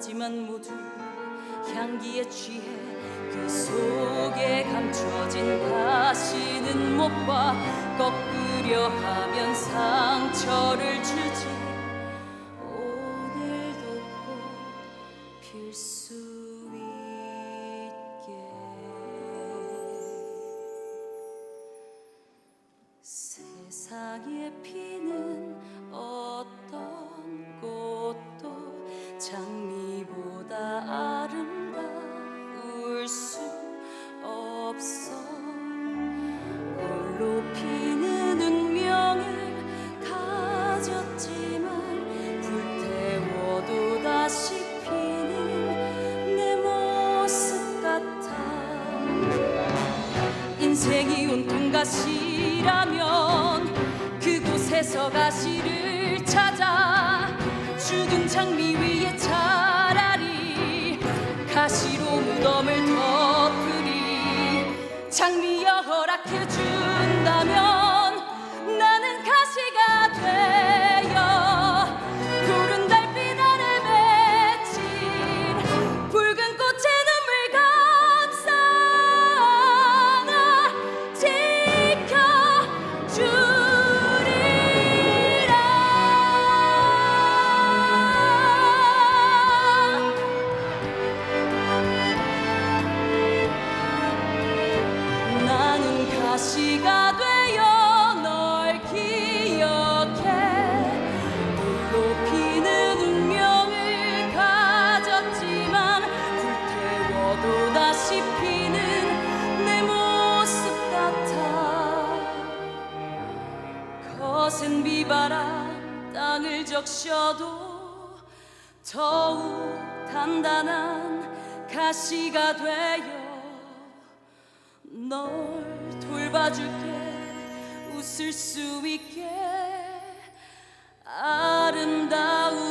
하지만 모두 향기에 취해 그 속에 감춰진 가시는 못 봐 꺾으려 하면 상처를 주지. 오늘도 꽃필수 있게. 세상에 피는 가시라면 그곳에서 가시를 찾아 죽은 장미 위에 차라리 가시로 무덤을 덮으리 장미여 허락해 준 가시가 되어 널 기억해. 피는 운명을 가졌지만 불태워도 다시 피는 내 모습 같아. 적셔도 더욱 단단한 가시가 되어 널 돌봐줄게. 웃을 수 있게. 아름다운